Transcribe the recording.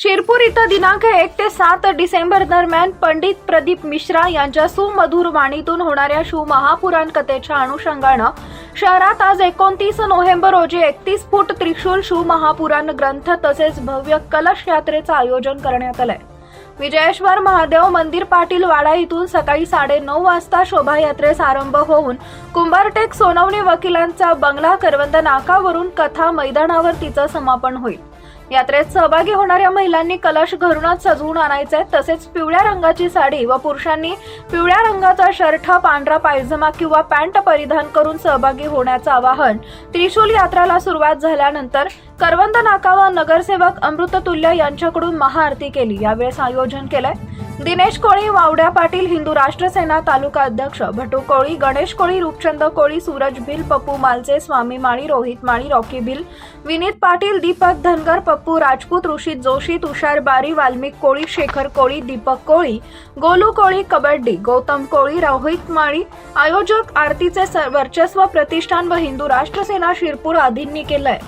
शिरपूर इथं दिनांक एक ते सात डिसेंबर दरम्यान पंडित प्रदीप मिश्रा यांच्या सुमधुर वाणीतून होणाऱ्या शिव कथेच्या अनुषंगानं शहरात आज एकोणतीस नोव्हेंबर रोजी एकतीस फूट त्रिशूल शिव महापुराण ग्रंथ तसेच भव्य कलश यात्रेचं आयोजन करण्यात आलंय. विजयेश्वर महादेव मंदिर पाटील वाडा इथून सकाळी साडे नऊ वाजता शोभायात्रेस आरंभ होऊन कुंभारटेक सोनवणे वकिलांचा बंगला करवंद नाकावरून कथा मैदानावर तिचं समापन होईल. यात्रेत सहभागी होणाऱ्या महिलांनी कलश घरूनच सजवून आणायचे. तसेच पिवळ्या रंगाची साडी व पुरुषांनी पिवळ्या रंगाचा शर्ट पांढरा पायजमा किंवा पॅन्ट परिधान करून सहभागी होण्याचं आवाहन त्रिशूल यात्राला सुरुवात झाल्यानंतर करवंद नाका व नगरसेवक अमृततुल्य यांच्याकडून महाआरती केली. यावेळेस आयोजन केलंय. दिनेश कोळी वावड्या पाटील हिंदू राष्ट्र सेना तालुका अध्यक्ष भटू कोळी गणेश कोळी रूपचंद कोळी सूरज भिल पप्पू मालचे स्वामी माळी रोहित माळी रॉकी भिल विनीत पाटील दीपक धनगर पप्पू राजपूत ऋषित जोशी तुषार बारी वाल्मिक कोळी शेखर कोळी दीपक कोळी गोलू कोळी कबड्डी गौतम कोळी रोहित माळी आयोजक आरतीचे स- वर्चस्व प्रतिष्ठान व हिंदू राष्ट्र सेना शिरपूर आदींनी केलंय.